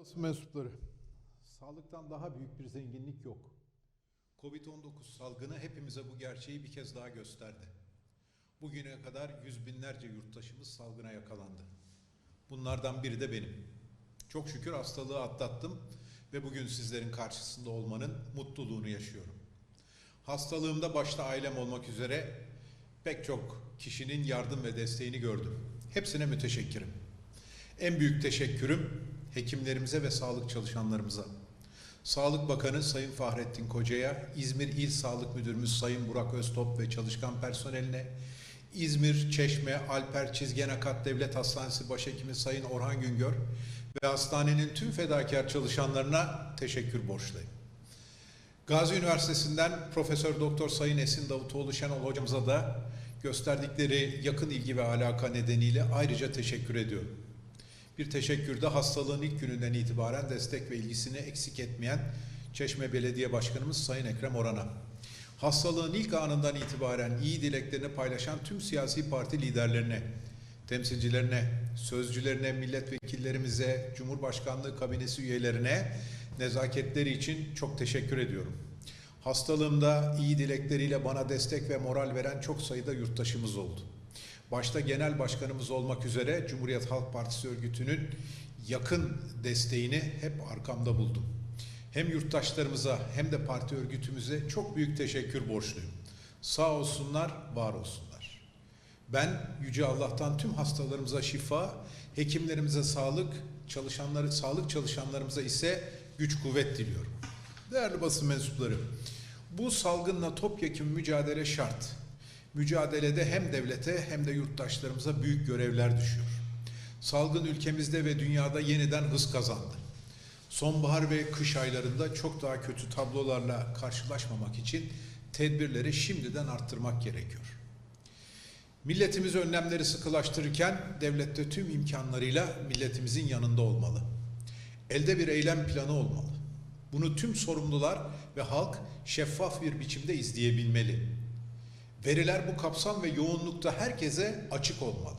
Basın mensupları, sağlıktan daha büyük bir zenginlik yok. Covid-19 salgını hepimize bu gerçeği bir kez daha gösterdi. Bugüne kadar yüz binlerce yurttaşımız salgına yakalandı. Bunlardan biri de benim. Çok şükür hastalığı atlattım ve bugün sizlerin karşısında olmanın mutluluğunu yaşıyorum. Hastalığımda başta ailem olmak üzere pek çok kişinin yardım ve desteğini gördüm. Hepsine müteşekkirim. En büyük teşekkürüm hekimlerimize ve sağlık çalışanlarımıza. Sağlık Bakanı Sayın Fahrettin Koca'ya, İzmir İl Sağlık Müdürümüz Sayın Burak Öztop ve çalışkan personeline, İzmir, Çeşme, Alper Çizgen Akat Devlet Hastanesi Başhekimi Sayın Orhan Güngör ve hastanenin tüm fedakar çalışanlarına teşekkür borçluyum. Gazi Üniversitesi'nden Profesör Doktor Sayın Esin Davutoğlu Şenol hocamıza da gösterdikleri yakın ilgi ve alaka nedeniyle ayrıca teşekkür ediyorum. Bir teşekkür de hastalığın ilk gününden itibaren destek ve ilgisini eksik etmeyen Çeşme Belediye Başkanımız Sayın Ekrem Oran'a. Hastalığın ilk anından itibaren iyi dileklerini paylaşan tüm siyasi parti liderlerine, temsilcilerine, sözcülerine, milletvekillerimize, Cumhurbaşkanlığı kabinesi üyelerine nezaketleri için çok teşekkür ediyorum. Hastalığımda iyi dilekleriyle bana destek ve moral veren çok sayıda yurttaşımız oldu. Başta genel başkanımız olmak üzere Cumhuriyet Halk Partisi örgütünün yakın desteğini hep arkamda buldum. Hem yurttaşlarımıza hem de parti örgütümüze çok büyük teşekkür borçluyum. Sağ olsunlar, var olsunlar. Ben Yüce Allah'tan tüm hastalarımıza şifa, hekimlerimize sağlık, çalışanları, sağlık çalışanlarımıza ise güç kuvvet diliyorum. Değerli basın mensupları, bu salgınla topyekun mücadele şart. Mücadelede hem devlete hem de yurttaşlarımıza büyük görevler düşüyor. Salgın ülkemizde ve dünyada yeniden hız kazandı. Sonbahar ve kış aylarında çok daha kötü tablolarla karşılaşmamak için tedbirleri şimdiden arttırmak gerekiyor. Milletimiz önlemleri sıkılaştırırken devlette tüm imkanlarıyla milletimizin yanında olmalı. Elde bir eylem planı olmalı. Bunu tüm sorumlular ve halk şeffaf bir biçimde izleyebilmeli. Veriler bu kapsam ve yoğunlukta herkese açık olmalı.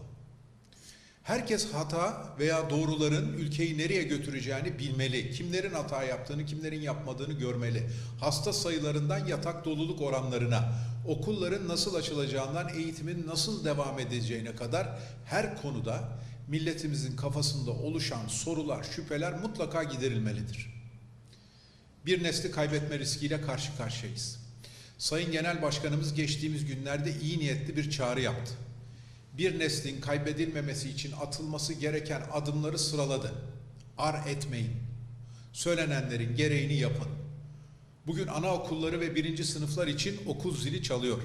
Herkes hata veya doğruların ülkeyi nereye götüreceğini bilmeli. Kimlerin hata yaptığını, kimlerin yapmadığını görmeli. Hasta sayılarından yatak doluluk oranlarına, okulların nasıl açılacağından eğitimin nasıl devam edeceğine kadar her konuda milletimizin kafasında oluşan sorular, şüpheler mutlaka giderilmelidir. Bir nesli kaybetme riskiyle karşı karşıyayız. Sayın Genel Başkanımız geçtiğimiz günlerde iyi niyetli bir çağrı yaptı. Bir neslin kaybedilmemesi için atılması gereken adımları sıraladı. Ar etmeyin. Söylenenlerin gereğini yapın. Bugün anaokulları ve birinci sınıflar için okul zili çalıyor.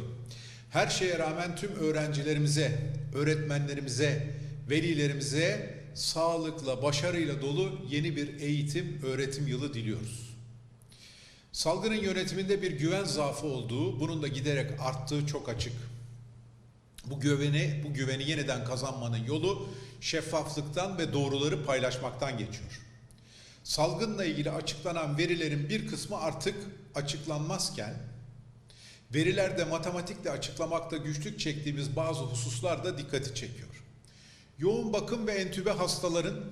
Her şeye rağmen tüm öğrencilerimize, öğretmenlerimize, velilerimize sağlıkla, başarıyla dolu yeni bir eğitim, öğretim yılı diliyoruz. Salgının yönetiminde bir güven zaafı olduğu, bunun da giderek arttığı çok açık. Bu güveni, bu güveni yeniden kazanmanın yolu şeffaflıktan ve doğruları paylaşmaktan geçiyor. Salgınla ilgili açıklanan verilerin bir kısmı artık açıklanmazken, verilerde matematikle açıklamakta güçlük çektiğimiz bazı hususlar da dikkati çekiyor. Yoğun bakım ve entübe hastaların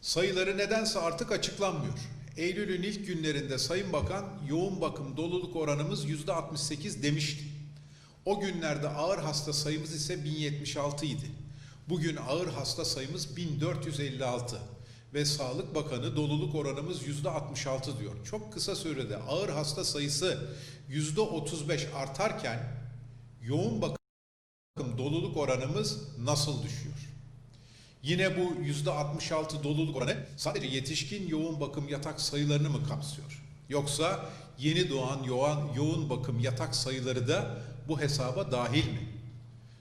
sayıları nedense artık açıklanmıyor. Eylül'ün ilk günlerinde Sayın Bakan yoğun bakım doluluk oranımız yüzde 68 demişti. O günlerde ağır hasta sayımız ise 1076 idi. Bugün ağır hasta sayımız 1456 ve Sağlık Bakanı doluluk oranımız yüzde 66 diyor. Çok kısa sürede ağır hasta sayısı yüzde 35 artarken yoğun bakım doluluk oranımız nasıl düşüyor? Yine bu yüzde 66 doluluk oranı sadece yetişkin yoğun bakım yatak sayılarını mı kapsıyor? Yoksa yeni doğan yoğun, yoğun bakım yatak sayıları da bu hesaba dahil mi?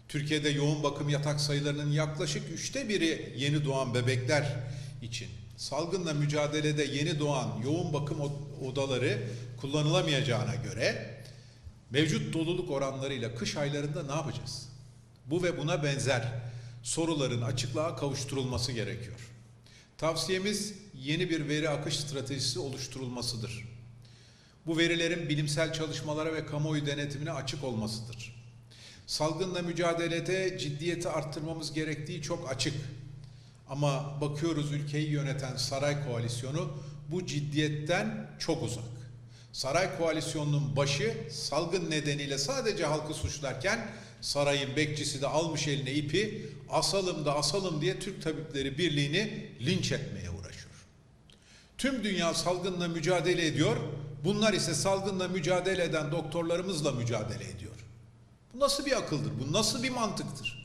Türkiye'de yoğun bakım yatak sayılarının yaklaşık üçte biri yeni doğan bebekler için. Salgınla mücadelede yeni doğan yoğun bakım odaları kullanılamayacağına göre mevcut doluluk oranlarıyla kış aylarında ne yapacağız? Bu ve buna benzer soruların açıklığa kavuşturulması gerekiyor. Tavsiyemiz yeni bir veri akış stratejisi oluşturulmasıdır. Bu verilerin bilimsel çalışmalara ve kamuoyu denetimine açık olmasıdır. Salgınla mücadelede ciddiyeti arttırmamız gerektiği çok açık. Ama bakıyoruz ülkeyi yöneten saray koalisyonu bu ciddiyetten çok uzak. Saray koalisyonunun başı salgın nedeniyle sadece halkı suçlarken sarayın bekçisi de almış eline ipi asalım da asalım diye Türk Tabipleri Birliği'ni linç etmeye uğraşıyor. Tüm dünya salgınla mücadele ediyor. Bunlar ise salgınla mücadele eden doktorlarımızla mücadele ediyor. Bu nasıl bir akıldır? Bu nasıl bir mantıktır?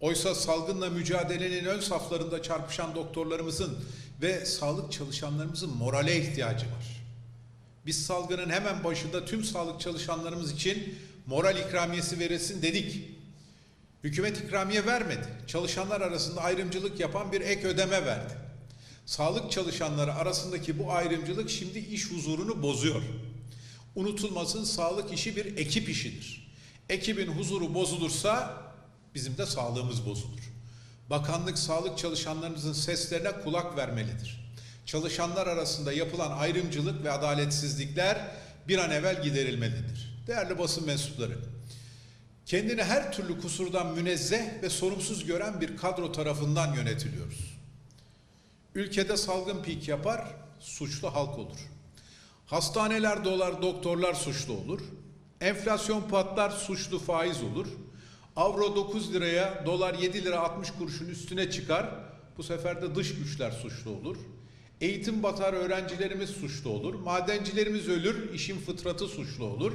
Oysa salgınla mücadelenin ön saflarında çarpışan doktorlarımızın ve sağlık çalışanlarımızın morale ihtiyacı var. Biz salgının hemen başında tüm sağlık çalışanlarımız için moral ikramiyesi verilsin dedik. Hükümet ikramiye vermedi. Çalışanlar arasında ayrımcılık yapan bir ek ödeme verdi. Sağlık çalışanları arasındaki bu ayrımcılık şimdi iş huzurunu bozuyor. Unutulmasın sağlık işi bir ekip işidir. Ekibin huzuru bozulursa bizim de sağlığımız bozulur. Bakanlık sağlık çalışanlarımızın seslerine kulak vermelidir. Çalışanlar arasında yapılan ayrımcılık ve adaletsizlikler bir an evvel giderilmelidir. Değerli basın mensupları, kendini her türlü kusurdan münezzeh ve sorumsuz gören bir kadro tarafından yönetiliyoruz. Ülkede salgın pik yapar, suçlu halk olur. Hastaneler dolar, doktorlar suçlu olur. Enflasyon patlar, suçlu faiz olur. Avro 9 liraya, dolar 7 lira 60 kuruşun üstüne çıkar. Bu sefer de dış güçler suçlu olur. Eğitim batar, öğrencilerimiz suçlu olur. Madencilerimiz ölür, işin fıtratı suçlu olur.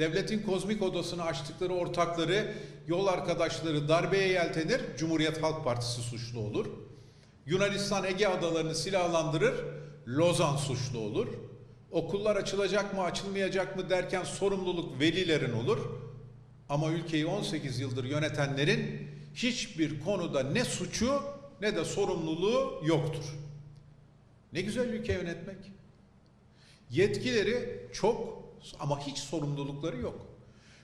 Devletin kozmik odasını açtıkları ortakları, yol arkadaşları darbeye yeltenir, Cumhuriyet Halk Partisi suçlu olur. Yunanistan Ege adalarını silahlandırır, Lozan suçlu olur. Okullar açılacak mı açılmayacak mı derken sorumluluk velilerin olur. Ama ülkeyi 18 yıldır yönetenlerin hiçbir konuda ne suçu ne de sorumluluğu yoktur. Ne güzel ülke yönetmek. Yetkileri çok ama hiç sorumlulukları yok.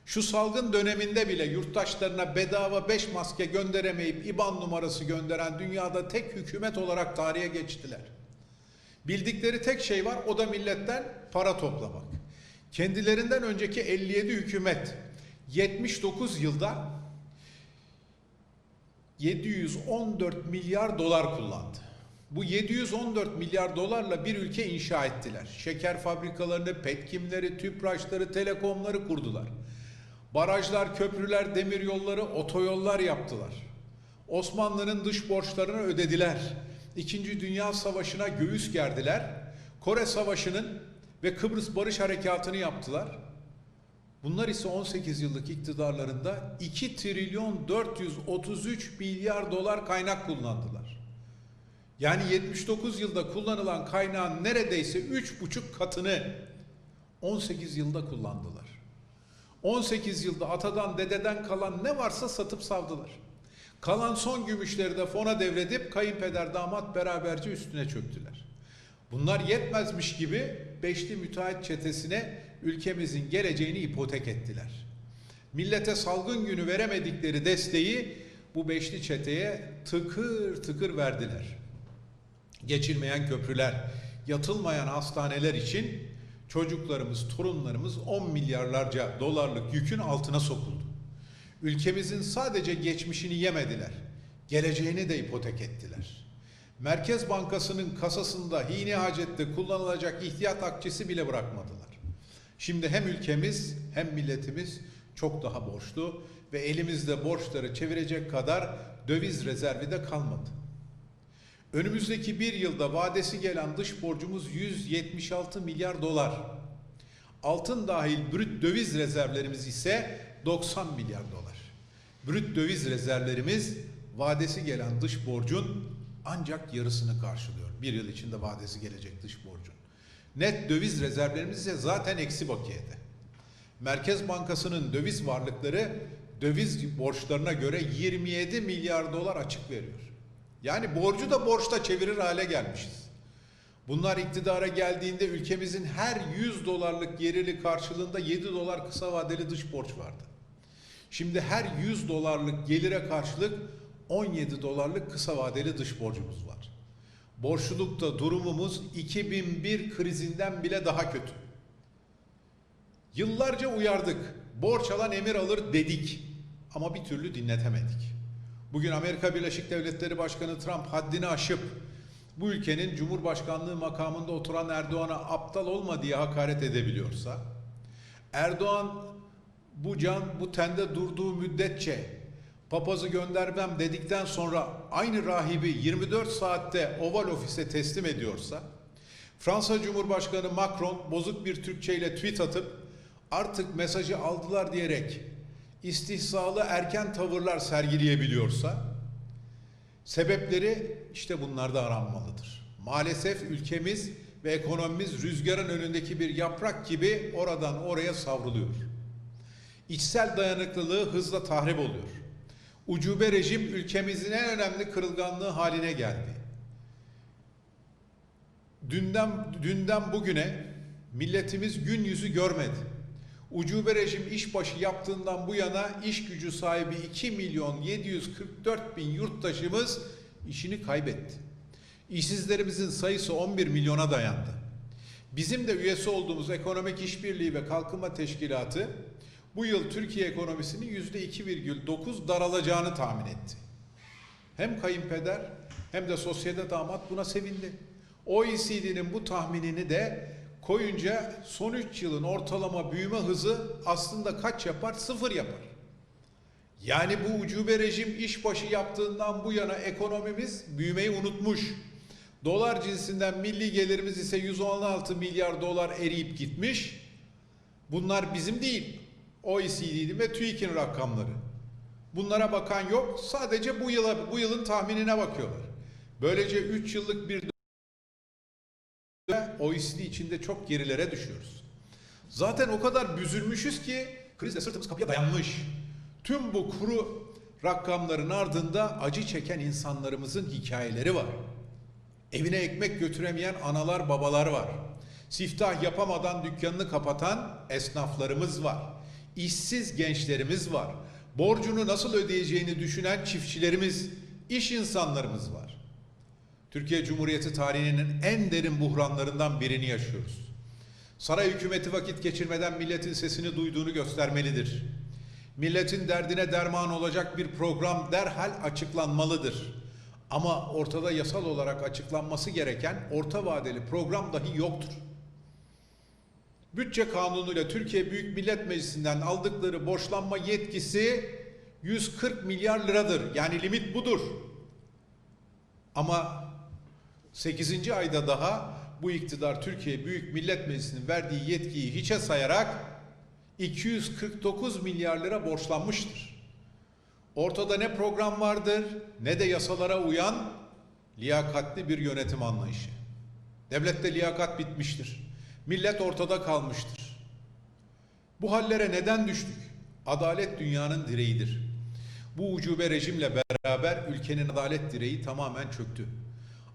Şu salgın döneminde bile yurttaşlarına bedava 5 maske gönderemeyip IBAN numarası gönderen dünyada tek hükümet olarak tarihe geçtiler. Bildikleri tek şey var o da milletten para toplamak. Kendilerinden önceki 57 hükümet 79 yılda 714 milyar dolar kullandı. Bu 714 milyar dolarla bir ülke inşa ettiler. Şeker fabrikalarını, petkimleri, tüpraşları, telekomları kurdular. Barajlar, köprüler, demiryolları, otoyollar yaptılar. Osmanlı'nın dış borçlarını ödediler. İkinci Dünya Savaşı'na göğüs gerdiler. Kore Savaşı'nın ve Kıbrıs Barış Harekatı'nı yaptılar. Bunlar ise 18 yıllık iktidarlarında 2 trilyon 433 milyar dolar kaynak kullandılar. Yani 79 yılda kullanılan kaynağın neredeyse 3,5 katını 18 yılda kullandılar. 18 yılda atadan dededen kalan ne varsa satıp savdılar. Kalan son gümüşleri de fona devredip kayınpeder damat beraberce üstüne çöktüler. Bunlar yetmezmiş gibi beşli müteahhit çetesine ülkemizin geleceğini ipotek ettiler. Millete salgın günü veremedikleri desteği bu beşli çeteye tıkır tıkır verdiler. Geçilmeyen köprüler, yatılmayan hastaneler için çocuklarımız, torunlarımız 10 milyarlarca dolarlık yükün altına sokuldu. Ülkemizin sadece geçmişini yemediler, geleceğini de ipotek ettiler. Merkez Bankası'nın kasasında hine hacette kullanılacak ihtiyat akçesi bile bırakmadılar. Şimdi hem ülkemiz hem milletimiz çok daha borçlu ve elimizde borçları çevirecek kadar döviz rezervi de kalmadı. Önümüzdeki bir yılda vadesi gelen dış borcumuz 176 milyar dolar. Altın dahil brüt döviz rezervlerimiz ise 90 milyar dolar. Brüt döviz rezervlerimiz vadesi gelen dış borcun ancak yarısını karşılıyor. Bir yıl içinde vadesi gelecek dış borcun. Net döviz rezervlerimiz ise zaten eksi bakiyede. Merkez Bankası'nın döviz varlıkları döviz borçlarına göre 27 milyar dolar açık veriyor. Yani borcu da borçta çevirir hale gelmişiz. Bunlar iktidara geldiğinde ülkemizin her 100 dolarlık yerili karşılığında 7 dolar kısa vadeli dış borç vardı. Şimdi her 100 dolarlık gelire karşılık 17 dolarlık kısa vadeli dış borcumuz var. Borçlulukta durumumuz 2001 krizinden bile daha kötü. Yıllarca uyardık. Borç alan emir alır dedik. Ama bir türlü dinletemedik. Bugün Amerika Birleşik Devletleri Başkanı Trump haddini aşıp bu ülkenin Cumhurbaşkanlığı makamında oturan Erdoğan'a aptal olma diye hakaret edebiliyorsa, Erdoğan bu can bu tende durduğu müddetçe papazı göndermem dedikten sonra aynı rahibi 24 saatte Oval Ofis'e teslim ediyorsa, Fransa Cumhurbaşkanı Macron bozuk bir Türkçeyle tweet atıp artık mesajı aldılar diyerek istihzalı erken tavırlar sergileyebiliyorsa sebepleri işte bunlarda aranmalıdır. Maalesef ülkemiz ve ekonomimiz rüzgarın önündeki bir yaprak gibi oradan oraya savruluyor. İçsel dayanıklılığı hızla tahrip oluyor. Ucube rejim ülkemizin en önemli kırılganlığı haline geldi. Dünden, dünden bugüne milletimiz gün yüzü görmedi. Ucube rejim işbaşı yaptığından bu yana iş gücü sahibi 2 milyon 744 bin yurttaşımız işini kaybetti. İşsizlerimizin sayısı 11 milyona dayandı. Bizim de üyesi olduğumuz Ekonomik İşbirliği ve Kalkınma Teşkilatı bu yıl Türkiye ekonomisinin yüzde 2,9 daralacağını tahmin etti. Hem kayınpeder hem de sosyete damat buna sevindi. OECD'nin bu tahminini de koyunca son 3 yılın ortalama büyüme hızı aslında kaç yapar? Sıfır yapar. Yani bu ucube rejim işbaşı yaptığından bu yana ekonomimiz büyümeyi unutmuş. Dolar cinsinden milli gelirimiz ise 116 milyar dolar eriyip gitmiş. Bunlar bizim değil. OECD'nin ve TÜİK'in rakamları. Bunlara bakan yok. Sadece bu yıla bu yılın tahminine bakıyorlar. Böylece 3 yıllık bir OECD içinde çok gerilere düşüyoruz. Zaten o kadar büzülmüşüz ki krizle sırtımız kapıya dayanmış. Tüm bu kuru rakamların ardında acı çeken insanlarımızın hikayeleri var. Evine ekmek götüremeyen analar babalar var. Siftah yapamadan dükkanını kapatan esnaflarımız var. İşsiz gençlerimiz var. Borcunu nasıl ödeyeceğini düşünen çiftçilerimiz, iş insanlarımız var. Türkiye Cumhuriyeti tarihinin en derin buhranlarından birini yaşıyoruz. Saray hükümeti vakit geçirmeden milletin sesini duyduğunu göstermelidir. Milletin derdine derman olacak bir program derhal açıklanmalıdır. Ama ortada yasal olarak açıklanması gereken orta vadeli program dahi yoktur. Bütçe kanunuyla Türkiye Büyük Millet Meclisi'nden aldıkları borçlanma yetkisi 140 milyar liradır. Yani limit budur. Ama 8. ayda daha bu iktidar Türkiye Büyük Millet Meclisi'nin verdiği yetkiyi hiçe sayarak 249 milyar lira borçlanmıştır. Ortada ne program vardır ne de yasalara uyan liyakatli bir yönetim anlayışı. Devlette liyakat bitmiştir. Millet ortada kalmıştır. Bu hallere neden düştük? Adalet dünyanın direğidir. Bu ucube rejimle beraber ülkenin adalet direği tamamen çöktü.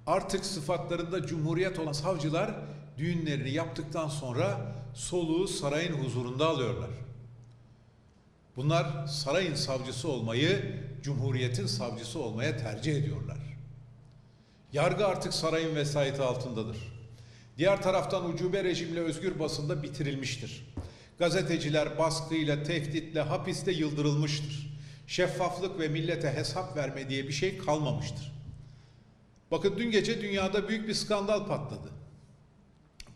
Artık sıfatlarında cumhuriyet olan savcılar düğünlerini yaptıktan sonra soluğu sarayın huzurunda alıyorlar. Bunlar sarayın savcısı olmayı, cumhuriyetin savcısı olmaya tercih ediyorlar. Yargı artık sarayın vesayeti altındadır. Diğer taraftan ucube rejimle özgür basında bitirilmiştir. Gazeteciler baskıyla, tehditle, hapiste yıldırılmıştır. Şeffaflık ve millete hesap verme diye bir şey kalmamıştır. Bakın dün gece dünyada büyük bir skandal patladı.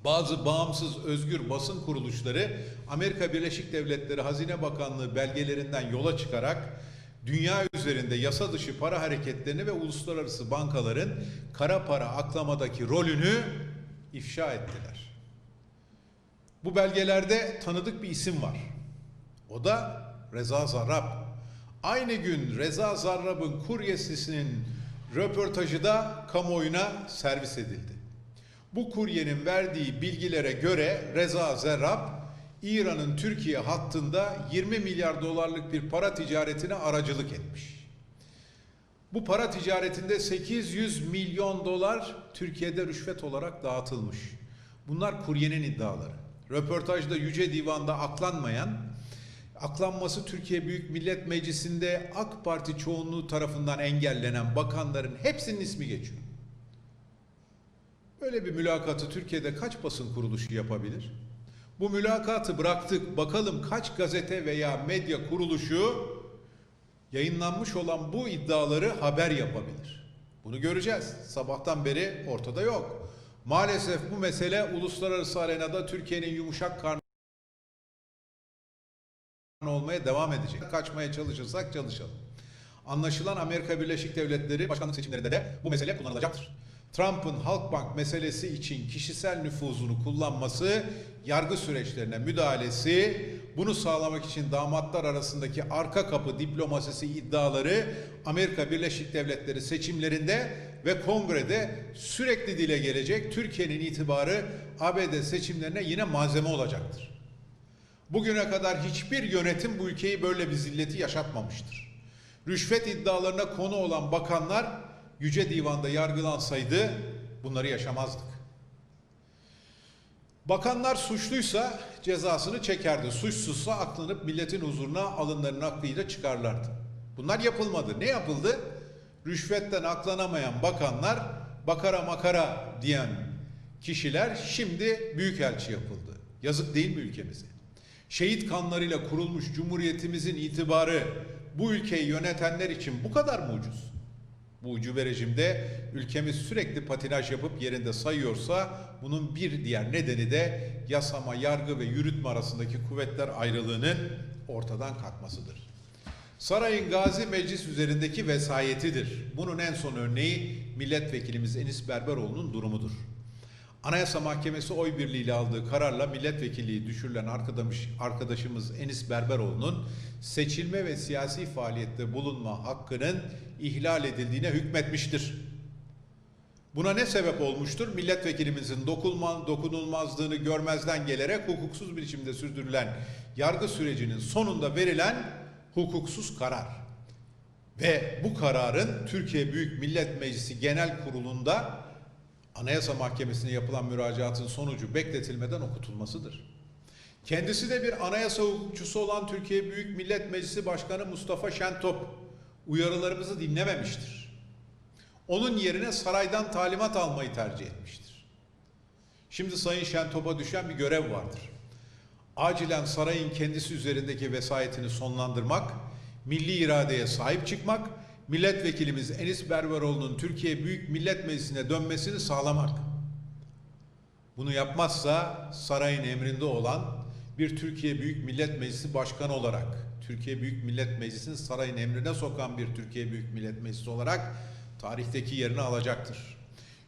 Bazı bağımsız özgür basın kuruluşları Amerika Birleşik Devletleri Hazine Bakanlığı belgelerinden yola çıkarak dünya üzerinde yasa dışı para hareketlerini ve uluslararası bankaların kara para aklamadaki rolünü ifşa ettiler. Bu belgelerde tanıdık bir isim var. O da Reza Zarrab. Aynı gün Reza Zarrab'ın kuryesisinin röportajı da kamuoyuna servis edildi. Bu kuryenin verdiği bilgilere göre Reza Zarrab, İran'ın Türkiye hattında 20 milyar dolarlık bir para ticaretine aracılık etmiş. Bu para ticaretinde 800 milyon dolar Türkiye'de rüşvet olarak dağıtılmış. Bunlar kuryenin iddiaları. Röportajda Yüce Divan'da aklanmayan, aklanması Türkiye Büyük Millet Meclisi'nde AK Parti çoğunluğu tarafından engellenen bakanların hepsinin ismi geçiyor. Böyle bir mülakatı Türkiye'de kaç basın kuruluşu yapabilir? Bu mülakatı bıraktık. Bakalım kaç gazete veya medya kuruluşu yayınlanmış olan bu iddiaları haber yapabilir. Bunu göreceğiz. Sabahtan beri ortada yok. Maalesef bu mesele uluslararası arenada Türkiye'nin yumuşak karnı olmaya devam edecek. Kaçmaya çalışırsak çalışalım. Anlaşılan Amerika Birleşik Devletleri başkanlık seçimlerinde de bu mesele kullanılacaktır. Trump'ın Halkbank meselesi için kişisel nüfuzunu kullanması, yargı süreçlerine müdahalesi, bunu sağlamak için damatlar arasındaki arka kapı diplomasisi iddiaları Amerika Birleşik Devletleri seçimlerinde ve kongrede sürekli dile gelecek Türkiye'nin itibarı ABD seçimlerine yine malzeme olacaktır. Bugüne kadar hiçbir yönetim bu ülkeyi böyle bir zilleti yaşatmamıştır. Rüşvet iddialarına konu olan bakanlar Yüce Divan'da yargılansaydı bunları yaşamazdık. Bakanlar suçluysa cezasını çekerdi. Suçsuzsa aklanıp milletin huzuruna alınlarının hakkıyla çıkarlardı. Bunlar yapılmadı. Ne yapıldı? Rüşvetten aklanamayan bakanlar bakara makara diyen kişiler şimdi büyükelçi yapıldı. Yazık değil mi ülkemize? Şehit kanlarıyla kurulmuş cumhuriyetimizin itibarı bu ülkeyi yönetenler için bu kadar mı ucuz? Bu ucube rejimde ülkemiz sürekli patinaj yapıp yerinde sayıyorsa bunun bir diğer nedeni de yasama, yargı ve yürütme arasındaki kuvvetler ayrılığının ortadan kalkmasıdır. Sarayın Gazi Meclis üzerindeki vesayetidir. Bunun en son örneği milletvekilimiz Enis Berberoğlu'nun durumudur. Anayasa Mahkemesi oy birliğiyle aldığı kararla milletvekilliği düşürülen arkadaş, arkadaşımız Enis Berberoğlu'nun seçilme ve siyasi faaliyette bulunma hakkının ihlal edildiğine hükmetmiştir. Buna ne sebep olmuştur? Milletvekilimizin dokunma, dokunulmazlığını görmezden gelerek hukuksuz biçimde sürdürülen yargı sürecinin sonunda verilen hukuksuz karar. Ve bu kararın Türkiye Büyük Millet Meclisi Genel Kurulu'nda Anayasa Mahkemesi'ne yapılan müracaatın sonucu bekletilmeden okutulmasıdır. Kendisi de bir anayasa hukukçusu olan Türkiye Büyük Millet Meclisi Başkanı Mustafa Şentop uyarılarımızı dinlememiştir. Onun yerine saraydan talimat almayı tercih etmiştir. Şimdi Sayın Şentop'a düşen bir görev vardır. Acilen sarayın kendisi üzerindeki vesayetini sonlandırmak, milli iradeye sahip çıkmak, milletvekilimiz Enis Berberoğlu'nun Türkiye Büyük Millet Meclisi'ne dönmesini sağlamak. Bunu yapmazsa sarayın emrinde olan bir Türkiye Büyük Millet Meclisi Başkanı olarak, Türkiye Büyük Millet Meclisi'nin sarayın emrine sokan bir Türkiye Büyük Millet Meclisi olarak tarihteki yerini alacaktır.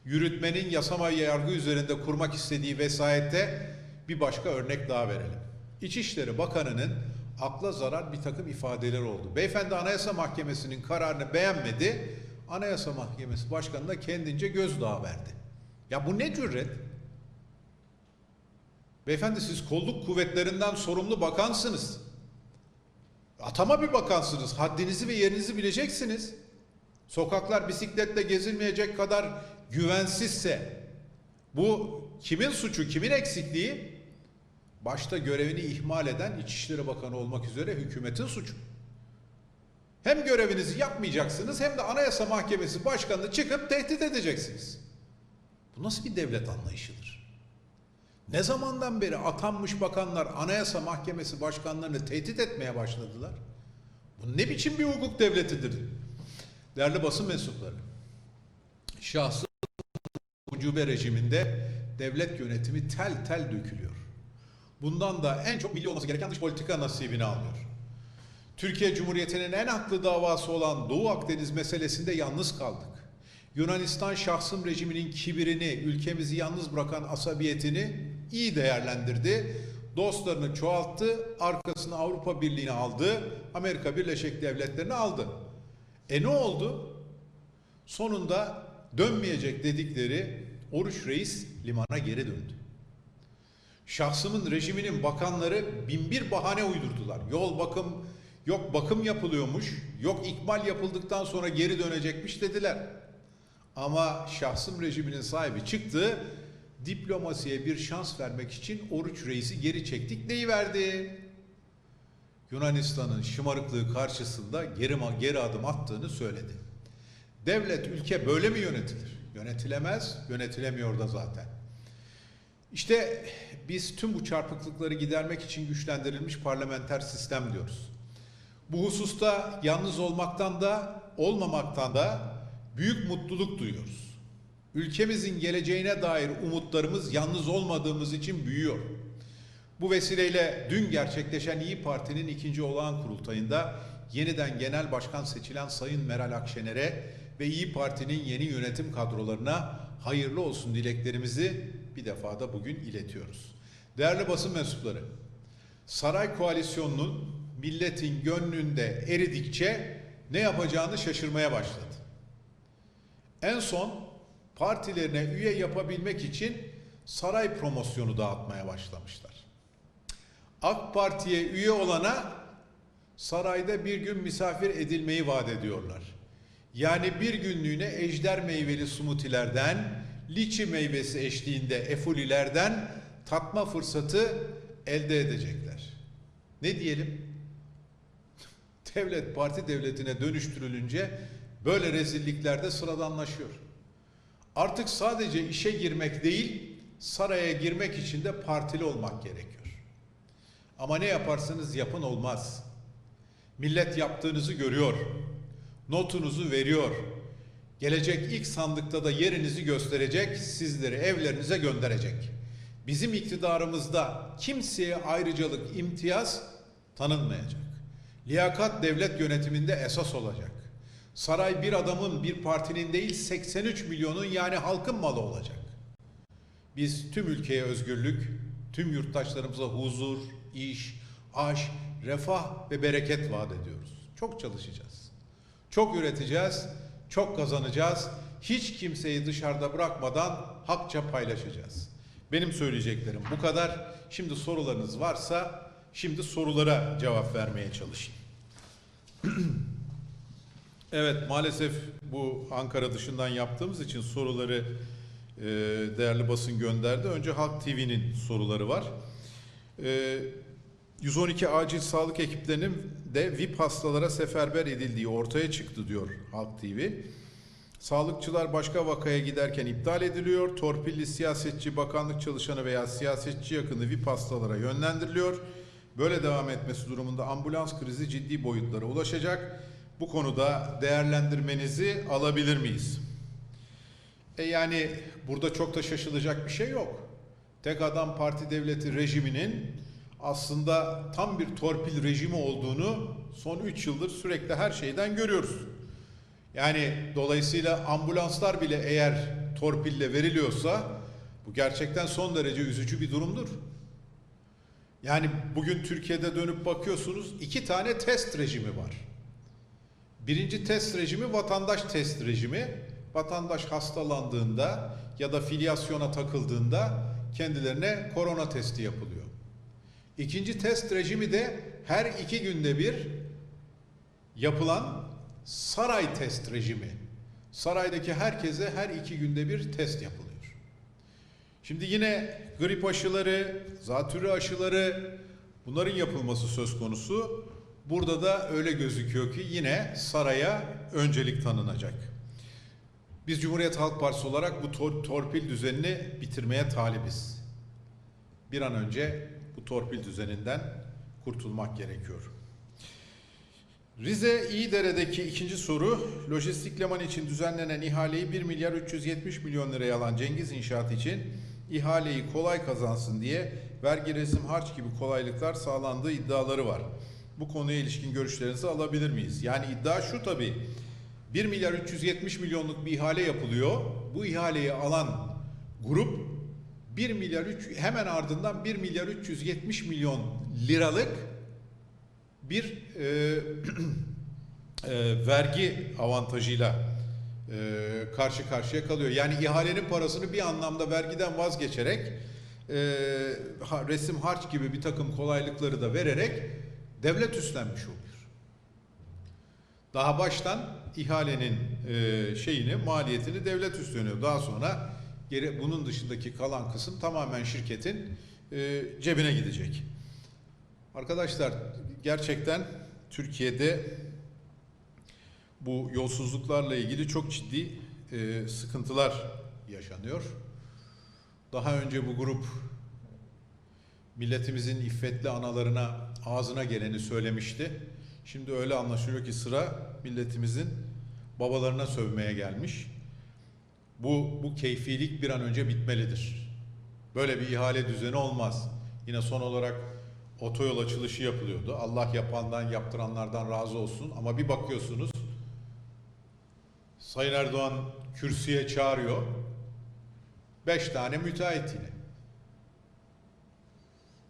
Yürütmenin yasama yargı üzerinde kurmak istediği vesayette bir başka örnek daha verelim. İçişleri Bakanı'nın akla zarar bir takım ifadeler oldu. Beyefendi Anayasa Mahkemesi'nin kararını beğenmedi. Anayasa Mahkemesi Başkanı da kendince gözdağı verdi. Ya bu ne cüret? Beyefendi siz kolluk kuvvetlerinden sorumlu bakansınız. Atama bir bakansınız. Haddinizi ve yerinizi bileceksiniz. Sokaklar bisikletle gezilmeyecek kadar güvensizse bu kimin suçu, kimin eksikliği? Başta görevini ihmal eden İçişleri Bakanı olmak üzere hükümetin suçu. Hem görevinizi yapmayacaksınız hem de Anayasa Mahkemesi Başkanı'nı çıkıp tehdit edeceksiniz. Bu nasıl bir devlet anlayışıdır? Ne zamandan beri atanmış bakanlar Anayasa Mahkemesi başkanlarını tehdit etmeye başladılar? Bu ne biçim bir hukuk devletidir? Değerli basın mensupları, şahsı ucube rejiminde devlet yönetimi tel tel dökülüyor. Bundan da en çok milli olması gereken dış politika nasibini alıyor. Türkiye Cumhuriyeti'nin en haklı davası olan Doğu Akdeniz meselesinde yalnız kaldık. Yunanistan şahsım rejiminin kibirini, ülkemizi yalnız bırakan asabiyetini iyi değerlendirdi. Dostlarını çoğalttı, arkasını Avrupa Birliği'ne aldı, Amerika Birleşik Devletleri'ne aldı. E ne oldu? Sonunda dönmeyecek dedikleri Oruç Reis limana geri döndü. Şahsımın rejiminin bakanları binbir bahane uydurdular. Yol bakım, yok bakım yapılıyormuş, yok ikmal yapıldıktan sonra geri dönecekmiş dediler. Ama şahsım rejiminin sahibi çıktı, diplomasiye bir şans vermek için Oruç Reis'i geri çektik deyiverdi. Yunanistan'ın şımarıklığı karşısında geri, geri adım attığını söyledi. Devlet, ülke böyle mi yönetilir? Yönetilemez, yönetilemiyor da zaten. İşte biz tüm bu çarpıklıkları gidermek için güçlendirilmiş parlamenter sistem diyoruz. Bu hususta yalnız olmaktan da olmamaktan da büyük mutluluk duyuyoruz. Ülkemizin geleceğine dair umutlarımız yalnız olmadığımız için büyüyor. Bu vesileyle dün gerçekleşen İyi Parti'nin ikinci olağan kurultayında yeniden genel başkan seçilen Sayın Meral Akşener'e ve İyi Parti'nin yeni yönetim kadrolarına hayırlı olsun dileklerimizi bir defa da bugün iletiyoruz. Değerli basın mensupları, saray koalisyonunun milletin gönlünde eridikçe ne yapacağını şaşırmaya başladı. En son partilerine üye yapabilmek için saray promosyonu dağıtmaya başlamışlar. AK Parti'ye üye olana sarayda bir gün misafir edilmeyi vaat ediyorlar. Yani bir günlüğüne ejder meyveli smutilerden, liçi meyvesi eşliğinde efulilerden tatma fırsatı elde edecekler. Ne diyelim? Devlet parti devletine dönüştürülünce böyle rezillikler de sıradanlaşıyor. Artık sadece işe girmek değil, saraya girmek için de partili olmak gerekiyor. Ama ne yaparsanız yapın olmaz. Millet yaptığınızı görüyor. Notunuzu veriyor. Gelecek ilk sandıkta da yerinizi gösterecek, sizleri evlerinize gönderecek. Bizim iktidarımızda kimseye ayrıcalık, imtiyaz tanınmayacak. Liyakat devlet yönetiminde esas olacak. Saray bir adamın, bir partinin değil 83 milyonun yani halkın malı olacak. Biz tüm ülkeye özgürlük, tüm yurttaşlarımıza huzur, iş, aş, refah ve bereket vaat ediyoruz. Çok çalışacağız. Çok üreteceğiz, çok kazanacağız. Hiç kimseyi dışarıda bırakmadan hakça paylaşacağız. Benim söyleyeceklerim bu kadar. Şimdi sorularınız varsa şimdi sorulara cevap vermeye çalışayım. Evet maalesef bu Ankara dışından yaptığımız için soruları e, değerli basın gönderdi. Önce Halk TV'nin soruları var. E, 112 acil sağlık ekiplerinin de VIP hastalara seferber edildiği ortaya çıktı diyor Halk TV. Sağlıkçılar başka vakaya giderken iptal ediliyor. Torpilli siyasetçi, bakanlık çalışanı veya siyasetçi yakını VIP hastalara yönlendiriliyor. Böyle devam etmesi durumunda ambulans krizi ciddi boyutlara ulaşacak. Bu konuda değerlendirmenizi alabilir miyiz? E yani burada çok da şaşılacak bir şey yok. Tek adam parti devleti rejiminin aslında tam bir torpil rejimi olduğunu son 3 yıldır sürekli her şeyden görüyoruz. Yani dolayısıyla ambulanslar bile eğer torpille veriliyorsa bu gerçekten son derece üzücü bir durumdur. Yani bugün Türkiye'de dönüp bakıyorsunuz iki tane test rejimi var. Birinci test rejimi vatandaş test rejimi. Vatandaş hastalandığında ya da filyasyona takıldığında kendilerine korona testi yapılıyor. İkinci test rejimi de her iki günde bir yapılan saray test rejimi. Saraydaki herkese her iki günde bir test yapılıyor. Şimdi yine grip aşıları, zatürre aşıları bunların yapılması söz konusu. Burada da öyle gözüküyor ki yine saraya öncelik tanınacak. Biz Cumhuriyet Halk Partisi olarak bu tor torpil düzenini bitirmeye talibiz. Bir an önce torpil düzeninden kurtulmak gerekiyor. Rize İyidere'deki ikinci soru, lojistik liman için düzenlenen ihaleyi 1 milyar 370 milyon liraya alan Cengiz İnşaat için ihaleyi kolay kazansın diye vergi resim harç gibi kolaylıklar sağlandığı iddiaları var. Bu konuya ilişkin görüşlerinizi alabilir miyiz? Yani iddia şu tabii. 1 milyar 370 milyonluk bir ihale yapılıyor. Bu ihaleyi alan grup 1 milyar 3 hemen ardından 1 milyar 370 milyon liralık bir e, e, vergi avantajıyla e, karşı karşıya kalıyor. Yani ihalenin parasını bir anlamda vergiden vazgeçerek e, resim harç gibi bir takım kolaylıkları da vererek devlet üstlenmiş oluyor. Daha baştan ihalenin e, şeyini, maliyetini devlet üstleniyor. Daha sonra geri bunun dışındaki kalan kısım tamamen şirketin e, cebine gidecek. Arkadaşlar gerçekten Türkiye'de bu yolsuzluklarla ilgili çok ciddi e, sıkıntılar yaşanıyor. Daha önce bu grup milletimizin iffetli analarına ağzına geleni söylemişti. Şimdi öyle anlaşılıyor ki sıra milletimizin babalarına sövmeye gelmiş. Bu, bu keyfilik bir an önce bitmelidir. Böyle bir ihale düzeni olmaz. Yine son olarak otoyol açılışı yapılıyordu. Allah yapandan yaptıranlardan razı olsun. Ama bir bakıyorsunuz Sayın Erdoğan kürsüye çağırıyor. Beş tane müteahhit yine.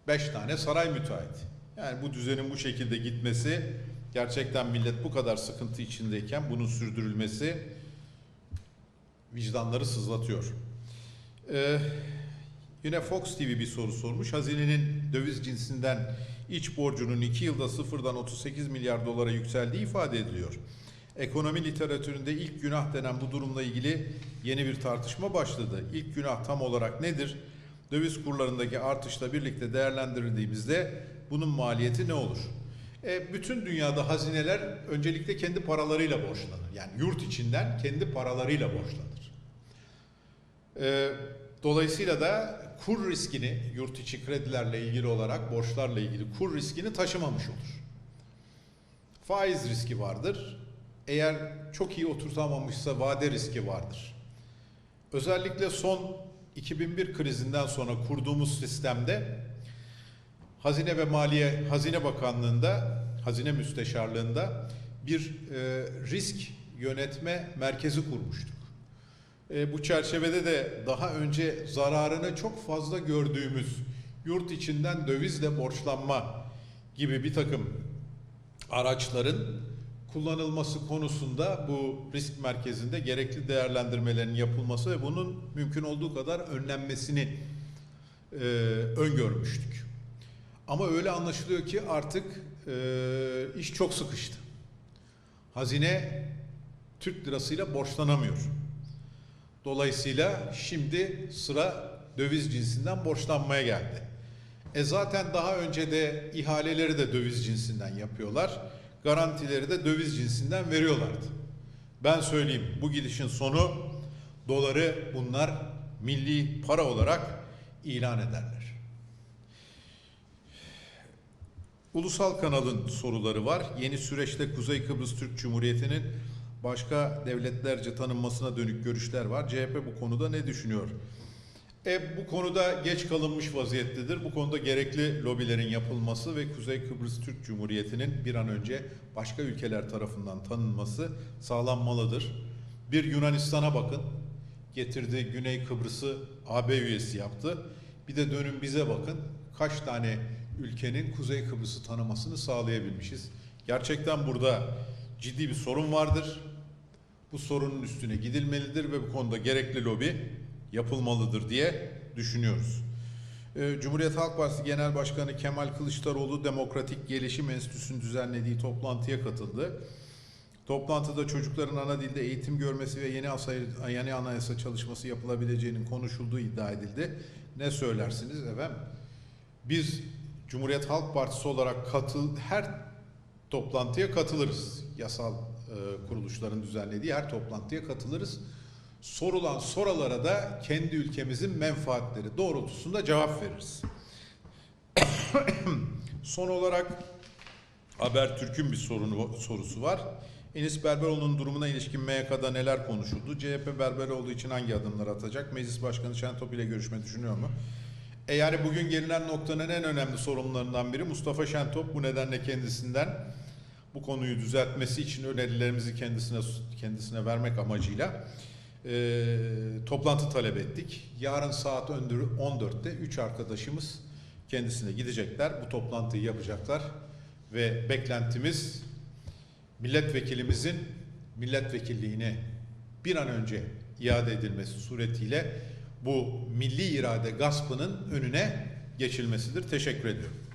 Beş tane saray müteahhit. Yani bu düzenin bu şekilde gitmesi gerçekten millet bu kadar sıkıntı içindeyken bunun sürdürülmesi vicdanları sızlatıyor. Ee, yine Fox TV bir soru sormuş. Hazinenin döviz cinsinden iç borcunun 2 yılda sıfırdan 38 milyar dolara yükseldiği ifade ediliyor. Ekonomi literatüründe ilk günah denen bu durumla ilgili yeni bir tartışma başladı. İlk günah tam olarak nedir? Döviz kurlarındaki artışla birlikte değerlendirildiğimizde bunun maliyeti ne olur? E, bütün dünyada hazineler öncelikle kendi paralarıyla borçlanır. Yani yurt içinden kendi paralarıyla borçlanır. E, dolayısıyla da kur riskini yurt içi kredilerle ilgili olarak borçlarla ilgili kur riskini taşımamış olur. Faiz riski vardır. Eğer çok iyi oturtamamışsa vade riski vardır. Özellikle son 2001 krizinden sonra kurduğumuz sistemde Hazine ve Maliye Hazine Bakanlığı'nda, Hazine Müsteşarlığı'nda bir e, risk yönetme merkezi kurmuştuk. E, bu çerçevede de daha önce zararını çok fazla gördüğümüz yurt içinden dövizle borçlanma gibi bir takım araçların kullanılması konusunda bu risk merkezinde gerekli değerlendirmelerin yapılması ve bunun mümkün olduğu kadar önlenmesini e, öngörmüştük. Ama öyle anlaşılıyor ki artık e, iş çok sıkıştı. Hazine Türk lirasıyla borçlanamıyor. Dolayısıyla şimdi sıra döviz cinsinden borçlanmaya geldi. E zaten daha önce de ihaleleri de döviz cinsinden yapıyorlar. Garantileri de döviz cinsinden veriyorlardı. Ben söyleyeyim bu gidişin sonu doları bunlar milli para olarak ilan ederler. Ulusal kanalın soruları var. Yeni süreçte Kuzey Kıbrıs Türk Cumhuriyeti'nin başka devletlerce tanınmasına dönük görüşler var. CHP bu konuda ne düşünüyor? E, bu konuda geç kalınmış vaziyettedir. Bu konuda gerekli lobilerin yapılması ve Kuzey Kıbrıs Türk Cumhuriyeti'nin bir an önce başka ülkeler tarafından tanınması sağlanmalıdır. Bir Yunanistan'a bakın. Getirdiği Güney Kıbrıs'ı AB üyesi yaptı. Bir de dönün bize bakın. Kaç tane ülkenin Kuzey Kıbrıs'ı tanımasını sağlayabilmişiz. Gerçekten burada ciddi bir sorun vardır. Bu sorunun üstüne gidilmelidir ve bu konuda gerekli lobi yapılmalıdır diye düşünüyoruz. Ee, Cumhuriyet Halk Partisi Genel Başkanı Kemal Kılıçdaroğlu Demokratik Gelişim Enstitüsü'nün düzenlediği toplantıya katıldı. Toplantıda çocukların ana dilde eğitim görmesi ve yeni, asa, yeni anayasa çalışması yapılabileceğinin konuşulduğu iddia edildi. Ne söylersiniz efendim? Biz Cumhuriyet Halk Partisi olarak katıl her toplantıya katılırız. Yasal e, kuruluşların düzenlediği her toplantıya katılırız. Sorulan sorulara da kendi ülkemizin menfaatleri doğrultusunda cevap veririz. Son olarak Habertürk'ün bir sorunu, sorusu var. Enis Berberoğlu'nun durumuna ilişkin MYK'da neler konuşuldu? CHP Berberoğlu için hangi adımlar atacak? Meclis Başkanı Şentop ile görüşme düşünüyor mu? E yani bugün gelinen noktanın en önemli sorunlarından biri Mustafa Şentop bu nedenle kendisinden bu konuyu düzeltmesi için önerilerimizi kendisine kendisine vermek amacıyla e, toplantı talep ettik. Yarın saat 14'te 3 arkadaşımız kendisine gidecekler. Bu toplantıyı yapacaklar ve beklentimiz milletvekilimizin milletvekilliğine bir an önce iade edilmesi suretiyle bu milli irade gaspının önüne geçilmesidir. Teşekkür ediyorum.